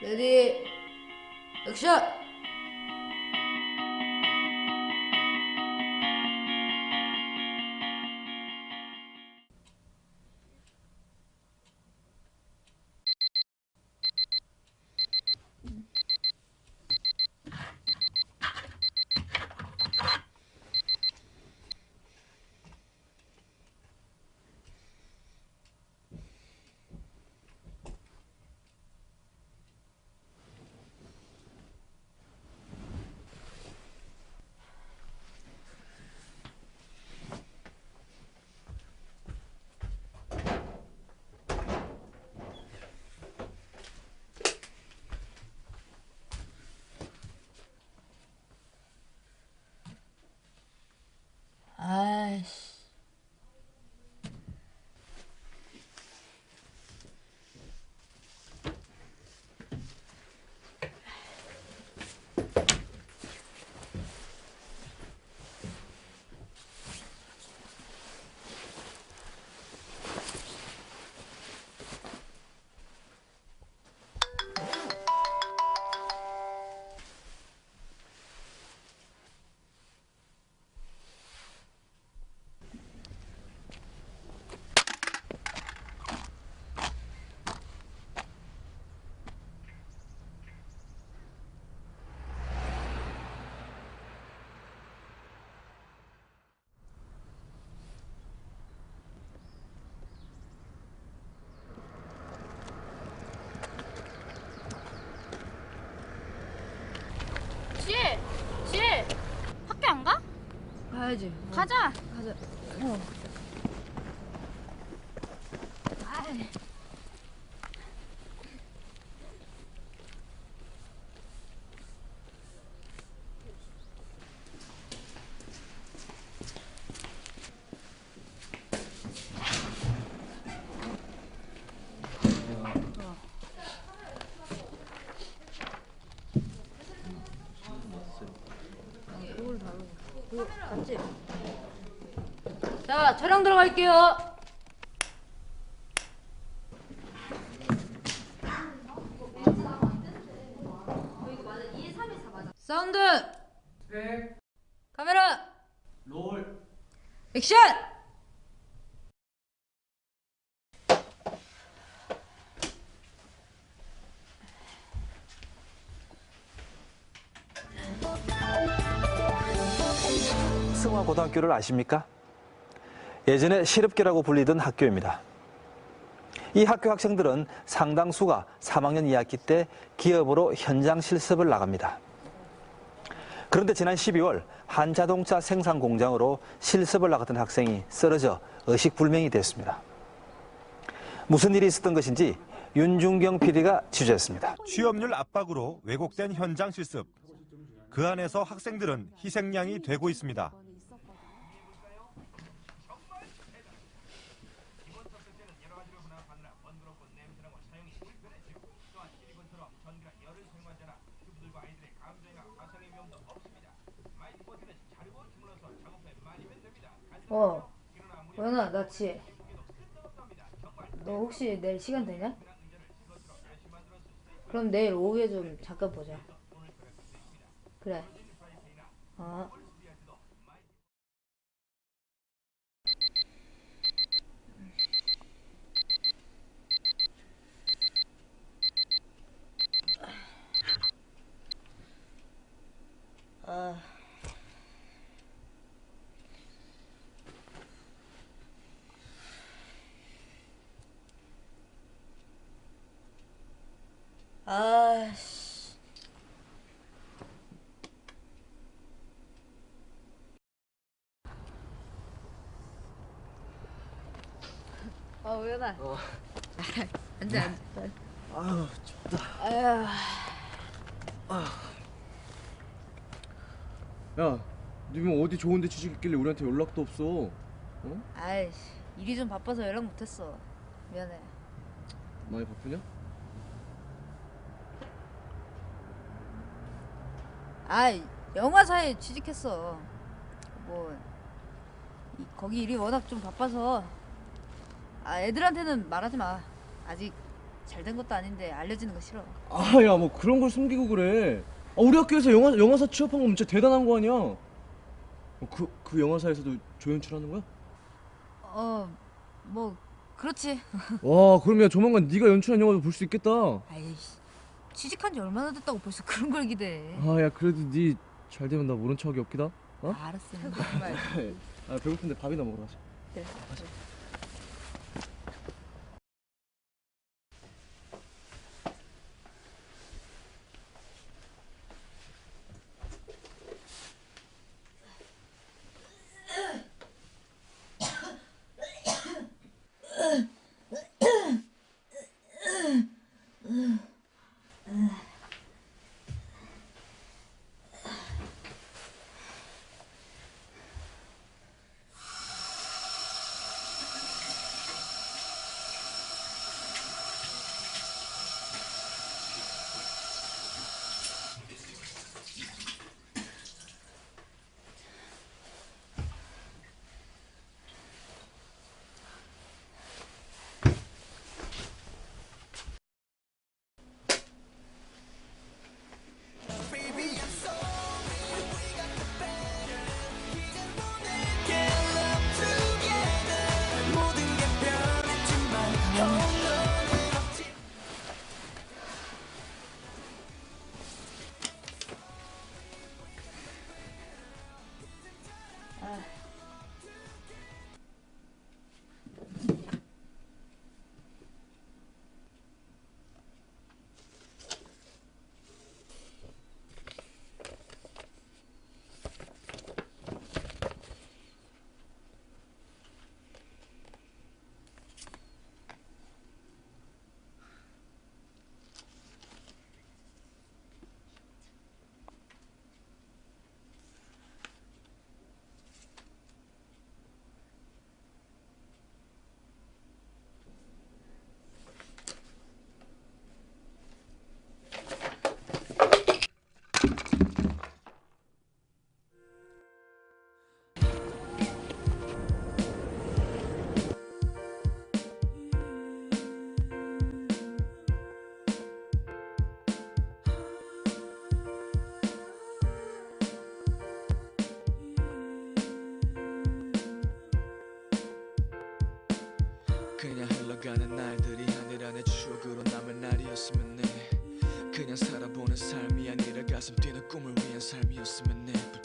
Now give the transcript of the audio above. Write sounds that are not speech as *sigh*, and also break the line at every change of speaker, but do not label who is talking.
레디 가야지. 어,
가자!
가자. 어. 그거 같지? 자, 촬영 들어갈게요. 사운드.
네.
카메라.
롤.
액션.
승화고등학교를 아십니까? 예전에 실업계라고 불리던 학교입니다. 이 학교 학생들은 상당수가 3학년 2학기 때 기업으로 현장 실습을 나갑니다. 그런데 지난 12월 한 자동차 생산 공장으로 실습을 나갔던 학생이 쓰러져 의식불명이 됐습니다. 무슨 일이 있었던 것인지 윤중경 PD가 취재했습니다.
취업률 압박으로 왜곡된 현장 실습. 그 안에서 학생들은 희생양이 되고 있습니다.
어. 원아, 나 지혜. 너 혹시 내일 시간 되냐? 그럼 내일 오후에 좀 잠깐 보자. 그래. 어. 아. 아씨. 어, 우연아. 어. *laughs* 앉아, 앉아.
아유 춥다.
아휴.
야, 니뭐 어디 좋은데 취직 있길래 우리한테 연락도 없어? 어?
아이씨, 일이 좀 바빠서 연락 못했어. 미안해.
많이 바쁘냐?
아이, 영화사에 취직했어. 뭐, 이, 거기 일이 워낙 좀 바빠서. 아, 애들한테는 말하지 마. 아직 잘 된 것도 아닌데 알려지는 거 싫어.
아야 뭐 그런 걸 숨기고 그래 아, 우리 학교에서 영화, 영화사 취업한 건 진짜 대단한 거 아니야 어, 그, 그 영화사에서도 조연출하는 거야?
어, 뭐 그렇지. *laughs*
와 그럼 야 조만간 네가 연출한 영화도 볼 수 있겠다
아이씨, 취직한 지 얼마나 됐다고 벌써 그런 걸 기대해.
아야 그래도 네 잘 되면 나 모른 척하기 없기다 어?
알았어. 정말. *laughs*
아 배고픈데 밥이나 먹으러 가자
그래.
그 안에 추억으로 남을 날이었으면 해 그냥 살아보는 삶이 아니라 가슴 뛰는 꿈을 위한 삶이었으면 해